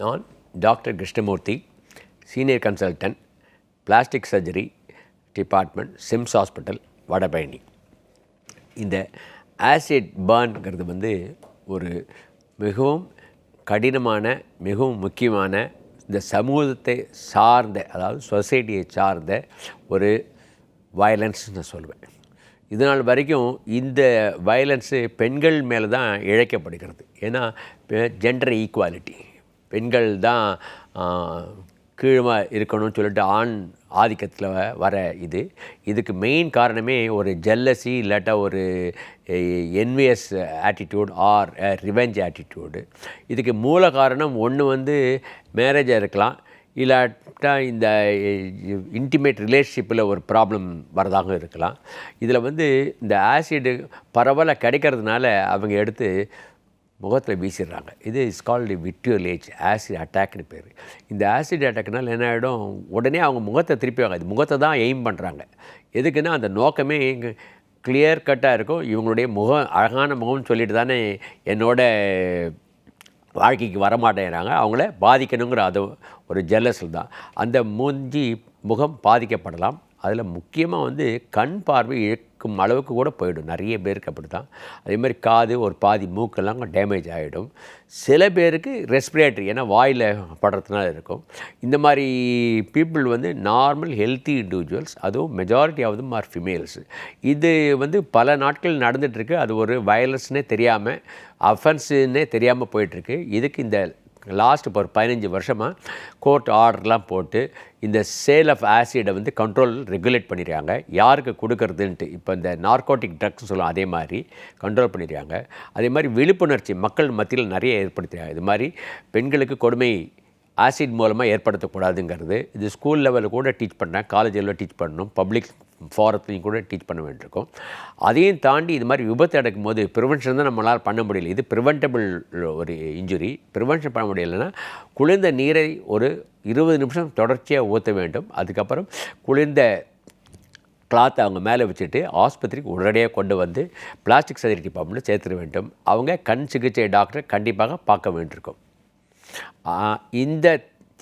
நான் doctor Krishnamoorthy senior consultant plastic surgery department SIMS hospital Vadapalani. இந்த acid பர்ன்ங்கிறது வந்து ஒரு மிகவும் கடினமான மிகவும் முக்கியமான இந்த சமூகத்தை சார்ந்த அதாவது சொசைட்டியை சார்ந்த ஒரு வயலன்ஸ் நான் சொல்லுவேன் இதனால் வரைக்கும் இந்த வயலன்ஸு பெண்கள் மேலே தான் இழைக்கப்படுகிறது. ஏன்னா ஜெண்டர் ஈக்குவாலிட்டி பெண்கள் தான் கீழமாக இருக்கணும்னு சொல்லிட்டு ஆண் ஆதிக்கத்தில் வர இது. இதுக்கு மெயின் காரணமே ஒரு ஜெல்லசி இல்லாட்டா ஒரு envious attitude or revenge attitude இதுக்கு மூல காரணம் ஒன்று வந்து மேரேஜாக இருக்கலாம். இல்லாட்டா இந்த இன்டிமேட் ரிலேஷன்ஷிப்பில் ஒரு ப்ராப்ளம் வரதாக இருக்கலாம். இதில் வந்து இந்த ஆசிடு பரவலாக கிடைக்கிறதுனால அவங்க எடுத்து முகத்தில் வீசிடுறாங்க. இது is called vitriolage acid அட்டாக்னு பேர். இந்த ஆசிட் அட்டாக்னால் என்ன ஆகிடும் உடனே அவங்க முகத்தை திருப்பி வாங்க. இது முகத்தை தான் எய்ம் பண்ணுறாங்க எதுக்குன்னா அந்த நோக்கமே இங்கே கிளியர் கட்டாக இருக்கும். இவங்களுடைய முகம் அழகான முகம்னு சொல்லிட்டு தானே என்னோட வாழ்க்கைக்கு வரமாட்டேங்கிறாங்க அவங்கள பாதிக்கணுங்கிற அது ஒரு ஜெல்லஸில் தான். அந்த மூஞ்சி முகம் பாதிக்கப்படலாம். அதில் முக்கியமாக வந்து கண் பார்வை இழக்கும் அளவுக்கு கூட போயிடும். நிறைய பேருக்கு அப்படி தான் அதே மாதிரி காது ஒரு பாதி மூக்கெல்லாம் டேமேஜ் ஆகிடும் சில பேருக்கு ரெஸ்பிரேட்டரி ஏன்னா வாயில் படுறதுனால இருக்கும். இந்த மாதிரி பீப்புள் வந்து நார்மல் ஹெல்த்தி இண்டிவிஜுவல்ஸ் அதுவும் majority of them are females இது வந்து பல நாட்கள் நடந்துகிட்ருக்கு அது ஒரு வயலன்ஸ்னே தெரியாமல் அஃபென்ஸுன்னே தெரியாமல் போயிட்டுருக்கு. இதுக்கு இந்த லாஸ்ட் இப்போ ஒரு பதினஞ்சு வருஷமாக கோர்ட் ஆர்டர்லாம் போட்டு இந்த சேல் ஆஃப் ஆசிடை வந்து கண்ட்ரோல் ரெகுலேட் பண்ணிடுறாங்க யாருக்கு கொடுக்கறதுன்ட்டு இப்போ இந்த நார்கோட்டிக் ட்ரக்ஸ் சொல்லுவோம் அதே மாதிரி கண்ட்ரோல் பண்ணிடுறாங்க அதே மாதிரி விழிப்புணர்ச்சி மக்கள் மத்தியில் நிறைய ஏற்படுத்துகிறாங்க இது மாதிரி பெண்களுக்கு கொடுமை ஆசிட் மூலமாக ஏற்படுத்தக்கூடாதுங்கிறது. இது ஸ்கூல் லெவலில் கூட டீச் பண்ணேன். காலேஜ் லெவலில் டீச் பண்ணணும். பப்ளிக் ஃபாரத்துலையும் கூட டீச் பண்ண வேண்டியிருக்கும். அதையும் தாண்டி இது மாதிரி விபத்து நடக்கும் போது ப்ரிவென்ஷன் தான் நம்மளால் பண்ண முடியல. இது ப்ரிவென்டபிள் ஒரு இன்ஜுரி ப்ரிவென்ஷன் பண்ண முடியலைன்னா குளிர்ந்த நீரை ஒரு இருபது நிமிஷம் தொடர்ச்சியாக ஊற்ற வேண்டும். அதுக்கப்புறம் குளிர்ந்த கிளாத்தை அவங்க மேலே வச்சுட்டு ஆஸ்பத்திரிக்கு உடனடியாக கொண்டு வந்து பிளாஸ்டிக் சர்ஜரி டிபார்ட்மெண்ட்டில் சேர்த்துட வேண்டும். அவங்க கண் சிகிச்சை டாக்டரை கண்டிப்பாக பார்க்க வேண்டியிருக்கும். இந்த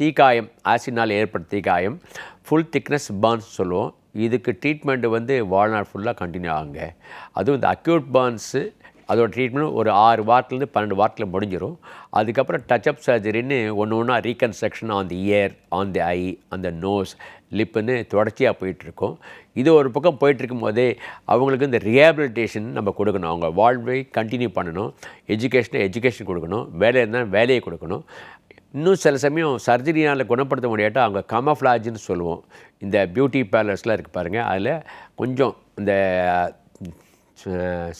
தீக்காயம் ஆசினால் ஏற்பட்ட தீக்காயம் ஃபுல் திக்னஸ் பர்ன்ஸ் சொல்லுவோம். இதுக்கு ட்ரீட்மெண்ட்டு வந்து வாழ்நாள் ஃபுல்லாக கண்டினியூ ஆகுங்க. அதுவும் இந்த அக்யூட் பர்ன்ஸு அதோட ட்ரீட்மெண்ட் ஒரு ஆறு வாரத்துலேருந்து பன்னெண்டு வாரத்தில் முடிஞ்சிடும் அதுக்கப்புறம் டச்சப் சர்ஜரின்னு ஒன்று ஒன்றா reconstruction on the ear on the eye அந்த நோஸ் லிப்புன்னு தொடர்ச்சியாக போயிட்டுருக்கோம். இது ஒரு பக்கம் போயிட்டுருக்கும் போதே அவங்களுக்கு இந்த ரியாபிலிட்டேஷன் நம்ம கொடுக்கணும். அவங்க வாழ்வை கண்டினியூ பண்ணணும். எஜுகேஷனை எஜுகேஷன் கொடுக்கணும். வேலை இருந்தால் வேலையை கொடுக்கணும். இன்னும் சில சமயம் சர்ஜரியால் குணப்படுத்த முடியாட்டா அவங்க கமஃப்ளாஜ்னு சொல்லுவோம். இந்த பியூட்டி பார்லர்ஸ்லாம் இருக்குது பாருங்கள் அதில் கொஞ்சம் இந்த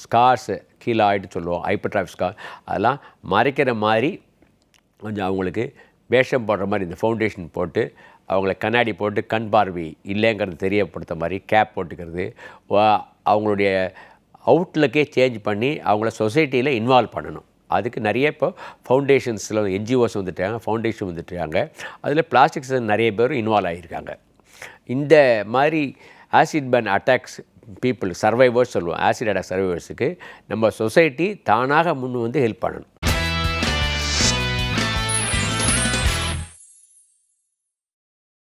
ஸ்கார்ஸு கீழாயிட்டு சொல்லுவோம். ஹைப்பர்ட்ராஃப் ஸ்கார் அதெல்லாம் மறைக்கிற மாதிரி கொஞ்சம் அவங்களுக்கு வேஷம் போடுற மாதிரி இந்த ஃபவுண்டேஷன் போட்டு அவங்கள கண்ணாடி போட்டு கண் பார்வை இல்லைங்கிறது தெரியப்படுத்த மாதிரி கேப் போட்டுக்கிறது. அவங்களுடைய அவுட்லுக்கே சேஞ்ச் பண்ணி அவங்கள சொசைட்டியில் இன்வால்வ் பண்ணணும். அதுக்கு நிறைய இப்போ ஃபவுண்டேஷன்ஸில் என்ஜிஓஸ் வந்துட்டாங்க ஃபவுண்டேஷன் வந்துட்டாங்க. அதில் பிளாஸ்டிக்ஸ் நிறைய பேர் இன்வால்வ் ஆகியிருக்காங்க இந்த மாதிரி ஆசிட் பன் அட்டாக்ஸ் பீப்புள் சர்வைவர்ஸ் சொல்லுவோம் ஆசிட் அட்டாக் சர்வைவர்ஸுக்கு நம்ம சொசைட்டி தானாக முன் வந்து ஹெல்ப் பண்ணணும்.